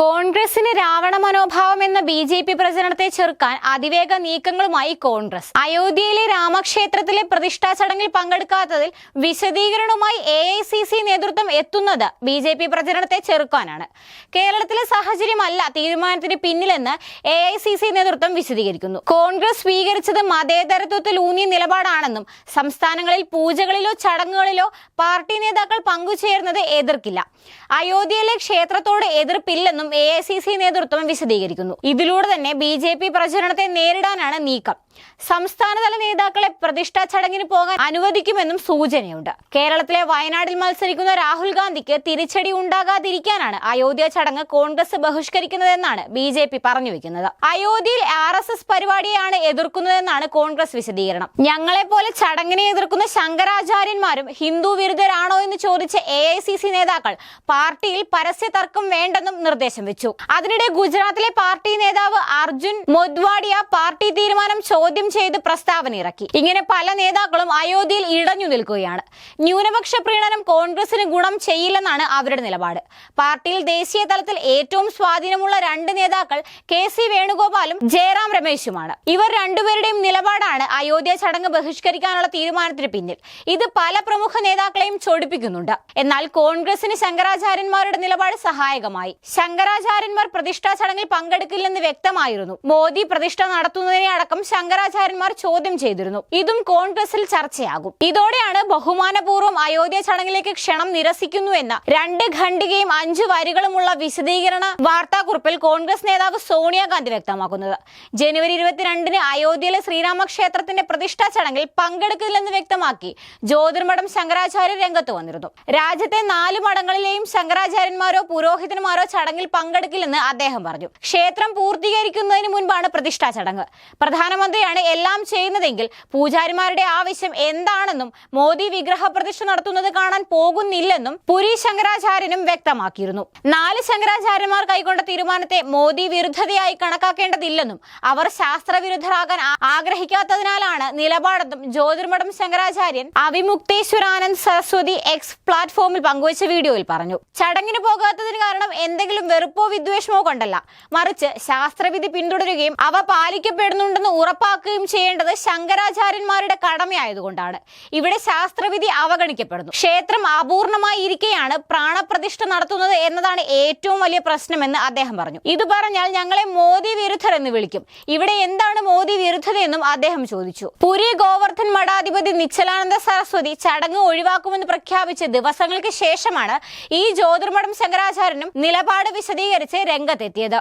കോൺഗ്രസിന് രാവണ മനോഭാവം എന്ന ബി ജെ പി പ്രചരണത്തെ ചെറുക്കാൻ അതിവേഗ നീക്കങ്ങളുമായി കോൺഗ്രസ്. അയോധ്യയിലെ രാമക്ഷേത്രത്തിലെ പ്രതിഷ്ഠാ ചടങ്ങിൽ പങ്കെടുക്കാത്തതിൽ വിശദീകരണവുമായി എ ഐ സി സി നേതൃത്വം എത്തുന്നത് ബി ജെ പി പ്രചരണത്തെ ചെറുക്കാനാണ്. കേരളത്തിലെ സാഹചര്യമല്ല തീരുമാനത്തിന് പിന്നിലെന്ന് എ ഐ സി സി നേതൃത്വം വിശദീകരിക്കുന്നു. കോൺഗ്രസ് സ്വീകരിച്ചത് മതേതരത്വത്തിൽ ഊന്നിയ നിലപാടാണെന്നും സംസ്ഥാനങ്ങളിൽ പൂജകളിലോ ചടങ്ങുകളിലോ പാർട്ടി നേതാക്കൾ പങ്കുചേരുന്നത് എതിർക്കില്ല. അയോധ്യയിലെ ക്ഷേത്രത്തോട് എതിർപ്പില്ലെന്നും എ ഐ സി സി നേതൃത്വം വിശദീകരിക്കുന്നു. ഇതിലൂടെ തന്നെ ബി ജെ പി പ്രചരണത്തെ നേരിടാനാണ് നീക്കം. സംസ്ഥാനതല നേതാക്കളെ പ്രതിഷ്ഠാ ചടങ്ങിന് പോകാൻ അനുവദിക്കുമെന്നും സൂചനയുണ്ട്. കേരളത്തിലെ വയനാട്ടിൽ മത്സരിക്കുന്ന രാഹുൽ ഗാന്ധിക്ക് തിരിച്ചടി ഉണ്ടാകാതിരിക്കാനാണ് അയോധ്യ ചടങ്ങ് കോൺഗ്രസ് ബഹിഷ്കരിക്കുന്നതെന്നാണ് ബി ജെ പി പറഞ്ഞു വെക്കുന്നത്. അയോധ്യയിൽ ആർ എസ് എസ് പരിപാടിയാണ് എതിർക്കുന്നതെന്നാണ് കോൺഗ്രസ് വിശദീകരണം. ഞങ്ങളെപ്പോലെ ചടങ്ങിനെ എതിർക്കുന്ന ശങ്കരാചാര്യന്മാരും ഹിന്ദു വിരുദ്ധരാണോ എന്ന് ചോദിച്ച എ ഐ സി സി നേതാക്കൾ പാർട്ടിയിൽ പരസ്യ തർക്കം വേണ്ടെന്നും നിർദ്ദേശം വെച്ചു. അതിനിടെ ഗുജറാത്തിലെ പാർട്ടി നേതാവ് അർജുൻ മൊദ്വാഡിയ പാർട്ടി തീരുമാനം ചോദ്യം ചെയ്ത് പ്രസ്താവന ഇറക്കി. ഇങ്ങനെ പല നേതാക്കളും അയോധ്യയിൽ ഇടഞ്ഞു നിൽക്കുകയാണ്. ന്യൂനപക്ഷ പ്രീണനം കോൺഗ്രസിന് ഗുണം ചെയ്യില്ലെന്നാണ് അവരുടെ നിലപാട്. പാർട്ടിയിൽ ദേശീയ തലത്തിൽ ഏറ്റവും സ്വാധീനമുള്ള രണ്ട് നേതാക്കൾ കെ സി വേണുഗോപാലും ജയറാം രമേശുമാണ്. ഇവർ രണ്ടുപേരുടെയും നിലപാടാണ് അയോധ്യ ചടങ്ങ് ബഹിഷ്കരിക്കാനുള്ള തീരുമാനത്തിന് പിന്നിൽ. ഇത് പല പ്രമുഖ നേതാക്കളെയും ചൊടിപ്പിക്കുന്നുണ്ട്. എന്നാൽ കോൺഗ്രസിന് ശങ്കരാചാര്യന്മാരുടെ നിലപാട് സഹായകമായി. ശങ്കരാചാര്യന്മാർ പ്രതിഷ്ഠാ ചടങ്ങിൽ പങ്കെടുക്കില്ലെന്ന് വ്യക്തമായിരുന്നു. മോദി പ്രതിഷ്ഠ നടത്തുന്നതിനെ അടക്കം ശങ്കരാചാര്യന്മാർ ചോദ്യം ചെയ്തിരുന്നു. ഇതും കോൺഗ്രസിൽ ചർച്ചയാകും. ഇതോടെയാണ് ബഹുമാനപൂർവം അയോധ്യ ചടങ്ങിലേക്ക് ക്ഷണം നിരസിക്കുന്നു എന്ന രണ്ട് ഖണ്ഡികയും അഞ്ചു വരികളുമുള്ള വിശദീകരണ വാർത്താക്കുറിപ്പിൽ കോൺഗ്രസ് നേതാവ് സോണിയാഗാന്ധി വ്യക്തമാക്കുന്നത്. ജനുവരി ഇരുപത്തിരണ്ടിന് അയോധ്യയിലെ ശ്രീരാമക്ഷേത്രത്തിന്റെ പ്രതിഷ്ഠാ ചടങ്ങിൽ പങ്കെടുക്കില്ലെന്ന് വ്യക്തമാക്കി ജ്യോതിർമഠം ശങ്കരാചാര്യ രംഗത്ത് വന്നിരുന്നു. രാജ്യത്തെ നാല് മഠങ്ങളിലെയും ശങ്കരാചാര്യന്മാരോ പുരോഹിതന്മാരോ ചടങ്ങിൽ പങ്കെടുക്കില്ലെന്ന് അദ്ദേഹം പറഞ്ഞു. ക്ഷേത്രം പൂർത്തീകരിക്കുന്നതിന് മുൻപാണ് പ്രതിഷ്ഠാ ചടങ്ങ്. പ്രധാനമന്ത്രിയാണ് എല്ലാം ചെയ്യുന്നതെങ്കിൽ പൂജാരിമാരുടെ ആവശ്യം എന്താണെന്നും മോദി വിഗ്രഹ പ്രതിഷ്ഠ നടത്തുന്നത് കാണാൻ പോകുന്നില്ലെന്നും പുരി ശങ്കരാചാര്യനും വ്യക്തമാക്കിയിരുന്നു. നാല് ശങ്കരാചാര്യന്മാർ കൈക്കൊണ്ട തീരുമാനത്തെ മോദി വിരുദ്ധതയായി കണക്കാക്കേണ്ടതില്ലെന്നും അവർ ശാസ്ത്രവിരുദ്ധരാകാൻ ആഗ്രഹിക്കാത്തതിനാലാണ് നിലപാടെന്നും ജ്യോതിർമഠം ശങ്കരാചാര്യൻ അവിമുക്തേശ്വരാനന്ദ് സരസ്വതി എക്സ് പ്ലാറ്റ്ഫോമിൽ പങ്കുവച്ച വീഡിയോയിൽ പറഞ്ഞു. ചടങ്ങിന് പോകാത്തതിന് കാരണം എന്തെങ്കിലും വെറുപ്പോ വിദ്വേഷമോ കൊണ്ടല്ല. മറിച്ച് ശാസ്ത്രവിധി പിന്തുടരുകയും അവ പാലിക്കപ്പെടുന്നുണ്ടെന്ന് ഉറപ്പാക്കുകയും ചെയ്യേണ്ടത് ശങ്കരാചാര്യന്മാരുടെ കടമയായതുകൊണ്ടാണ്. ഇവിടെ ശാസ്ത്രവിധി അവഗണിക്കപ്പെടുന്നു. ക്ഷേത്രം അപൂർണമായി ഇരിക്കെയാണ് പ്രാണപ്രതിഷ്ഠ നടത്തുന്നത് എന്നതാണ് ഏറ്റവും വലിയ പ്രശ്നമെന്ന് അദ്ദേഹം പറഞ്ഞു. ഇത് പറഞ്ഞാൽ ഞങ്ങളെ മോദി വിരുദ്ധർ എന്ന് വിളിക്കും. ഇവിടെ എന്താണ് മോദി വിരുദ്ധതയെന്നും അദ്ദേഹം ചോദിച്ചു. പുരി ഗോവർദ്ധൻ മഠാധിപതി നിശ്ചലാനന്ദ സരസ്വതി ചടങ്ങ് ഒഴിവാക്കുമെന്ന് പ്രഖ്യാപിച്ച ദിവസങ്ങൾക്ക് ശേഷമാണ് ഈ ജ്യോതിർമഠം ശങ്കരാചാര്യനും നിലപാട് വിശദീകരിച്ച് രംഗത്തെത്തിയത്.